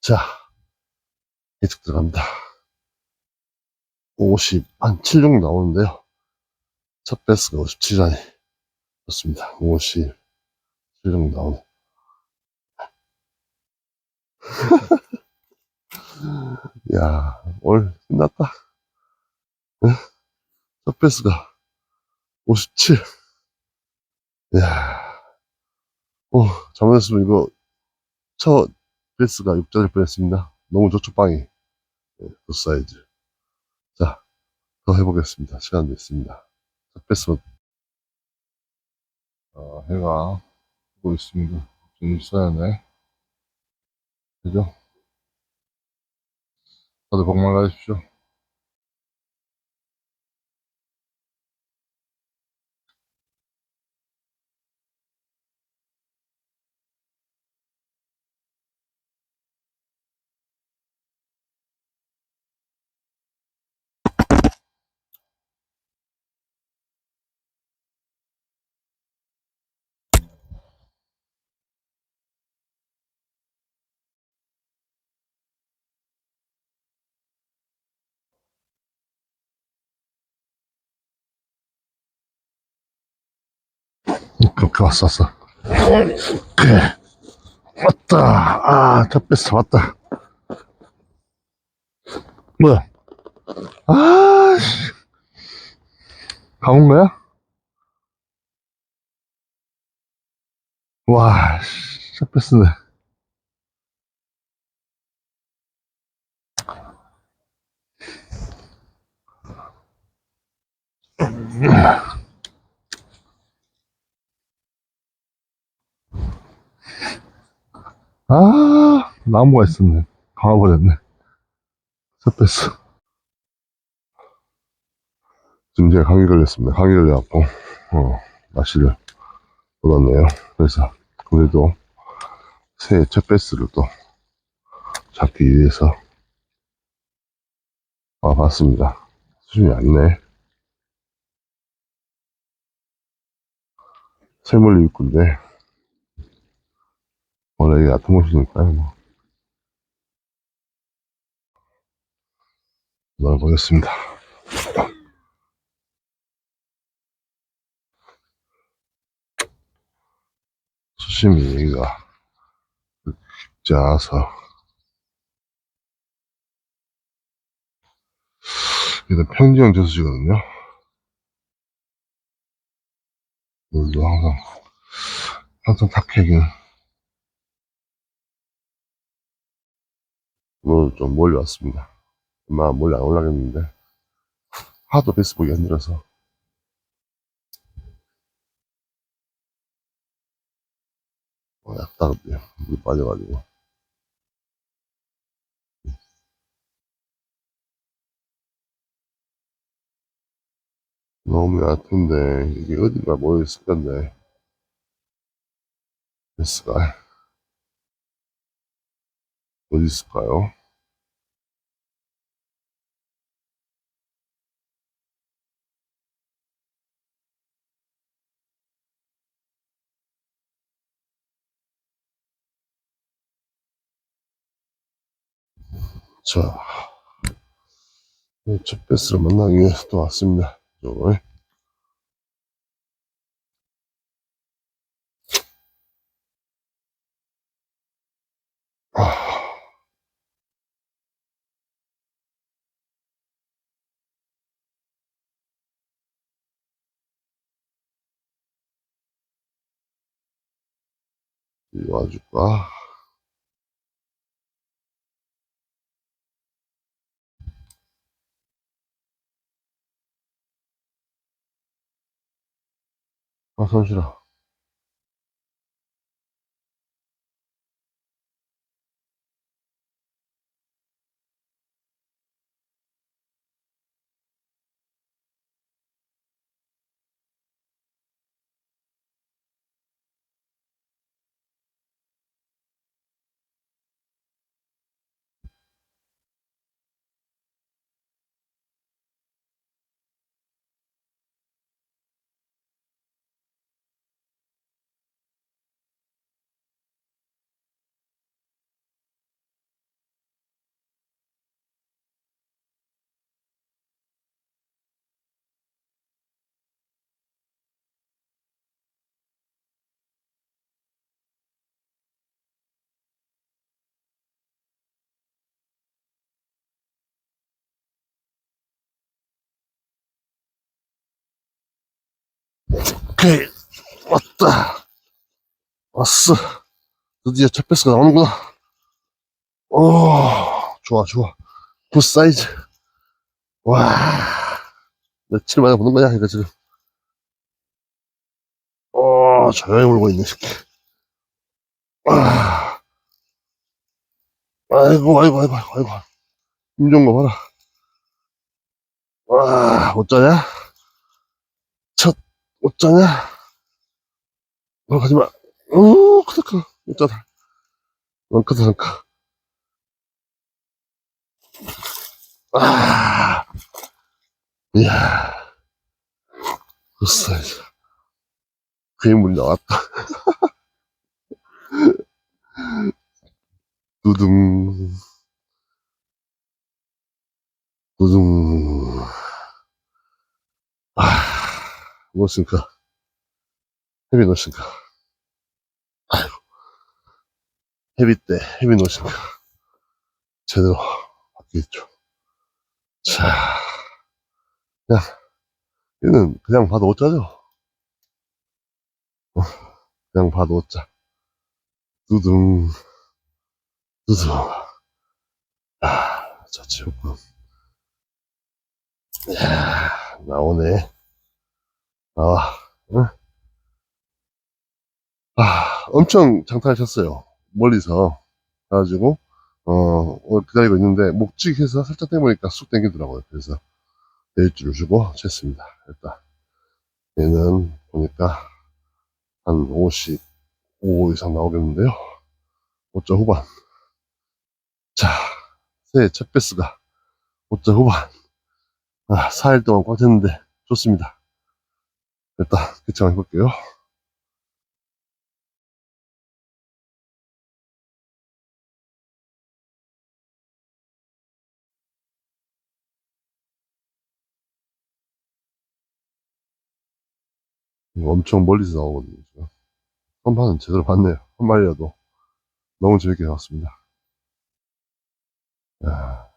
자, 계속 들어갑니다. 50, 한 76 나오는데요. 첫 배스가 57단이 좋습니다. 50, 76 나오네. 야, 오늘 끝났다. 응? 첫 배스가 57. 야, 어, 잘못했으면 이거 첫 배스가 6자일 뻔했습니다. 너무 좋죠, 빵이. 네, 그 사이즈. 자, 더 해보겠습니다. 시간 됐습니다. 첫 배스만. 아, 해가 뜨고 있습니다. 좀 있어야 돼. 그죠? 다들 복 많으십시오. 그렇게 왔어. 그래. 왔다. 아, 첫 배스 왔다. 뭐야? 아, 씨. 가온 거야? 와, 배스네. 아, 나무가 있었네. 첫 배스. 지금 제가 감기 걸렸습니다. 감기 걸려갖고, 어, 날씨를 얻었네요. 그래서, 그래도, 새해 첫 배스를 또 잡기 위해서 와봤습니다. 수준이 않네. 새물리 입구인데, 원래 이게 같은 곳이니까요, 뭐. 넣어보겠습니다. 수심이 여기가 깊지않아서 일단 평지형 저수지거든요. 물도 항상 항상 탁해긴 오늘 좀 멀리 왔습니다. 아마 멀리 안 올라가겠는데 하도 페이스북이 힘들어서 어, 약다른데요. 물 빠져가지고 너무 얕은데 이게 어딘가 모여있을 건데 베스가 어디 있을까요? 자, 네, 첫 베스를 만나기 위해서 또 왔습니다. 이쪽을. 아, 와줄까? 아, 손실아. 오케이. 왔다. 왔어. 드디어 첫 패스가 나오는구나. 오, 좋아, 좋아. 굿 사이즈. 와. 며칠 만에 보는 거야, 이거 지금. 어, 조용히 울고 있네, 새끼. 아. 아이고, 아이고, 아이고, 아이고. 힘 좋은 거 봐라. 와, 어쩌냐? 첫, 어쩌냐? 어, 가지 마. 오, 크다, 크다. 어쩌다. 넌 크다, 넌 크. 아, 이야. 그 사이즈. 괴물이 나왔다. 두둥. 두둥. 아, 무엇인가. 헤비 무엇인가. 아이고. 헤비 때, 헤비 무엇인가. 제대로 바뀌겠죠. 자. 그냥, 얘는 그냥 봐도 어쩌죠? 어, 그냥 봐도 어쩌. 두둥. 두둥. 아, 자체였군. 이야, 나오네. 나와. 응? 아, 엄청 장타하셨어요. 멀리서. 가가지고, 어, 어, 기다리고 있는데, 목직해서 살짝 떼보니까 쑥 땡기더라고요. 그래서, 내일줄을 주고 쳤습니다. 일단. 얘는 보니까, 한 55 이상 나오겠는데요. 5점 후반. 자, 새해 첫 배스가 5점 후반. 아, 4일 동안 꽉 찼는데 좋습니다. 일단 개창 해볼게요. 엄청 멀리서 나오거든요. 지금. 선판은 제대로 봤네요. 한 마리라도 너무 재밌게 나왔습니다. 야,